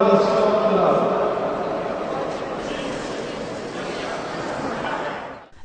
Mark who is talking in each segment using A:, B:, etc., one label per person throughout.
A: Thank you.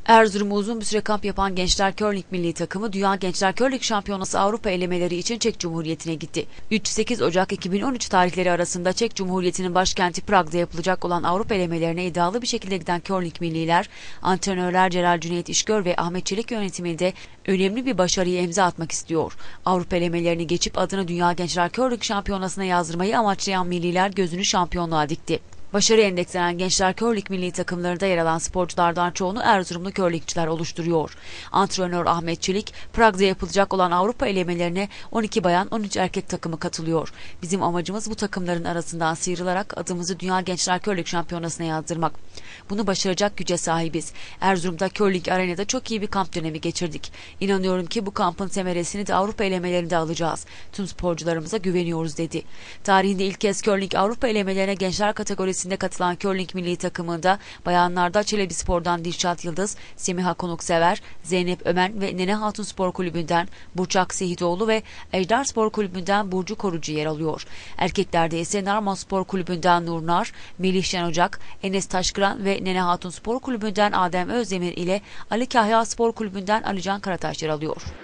A: Erzurum'u uzun bir süre kamp yapan Gençler Curling milli takımı Dünya Gençler Curling Şampiyonası Avrupa elemeleri için Çek Cumhuriyeti'ne gitti. 3-8 Ocak 2013 tarihleri arasında Çek Cumhuriyeti'nin başkenti Prag'da yapılacak olan Avrupa elemelerine iddialı bir şekilde giden curling milliler, antrenörler Celal Cüneyt İşgör ve Ahmet Çelik yönetiminde önemli bir başarıyı imza atmak istiyor. Avrupa elemelerini geçip adını Dünya Gençler Curling Şampiyonası'na yazdırmayı amaçlayan milliler gözünü şampiyonluğa dikti. Başarı endekslenen gençler körlik milli takımlarında yer alan sporculardan çoğunu Erzurumlu körlikçiler oluşturuyor. Antrenör Ahmet Çelik, Prag'da yapılacak olan Avrupa elemelerine 12 bayan 13 erkek takımı katılıyor. Bizim amacımız bu takımların arasından sıyrılarak adımızı Dünya Gençler Körlük Şampiyonası'na yazdırmak. Bunu başaracak güce sahibiz. Erzurum'da Körlük Arena'da çok iyi bir kamp dönemi geçirdik. İnanıyorum ki bu kampın semeresini de Avrupa elemelerinde alacağız. Tüm sporcularımıza güveniyoruz dedi. Tarihinde ilk kez Körlük Avrupa elemelerine gençler kategorisi öncesinde katılan curling milli takımında bayanlarda Çelebi Spor'dan Dilşat Yıldız, Semiha Konuksever, Zeynep Ömen ve Nene Hatun Spor Kulübü'nden Burçak Sehitoğlu ve Ejder Spor Kulübü'nden Burcu Korucu yer alıyor. Erkeklerde ise Narma Spor Kulübü'nden Nurnar, Melih Ocak, Enes Taşkıran ve Nene Hatun Spor Kulübü'nden Adem Özdemir ile Ali Kahya Spor Kulübü'nden Alican Karataş yer alıyor.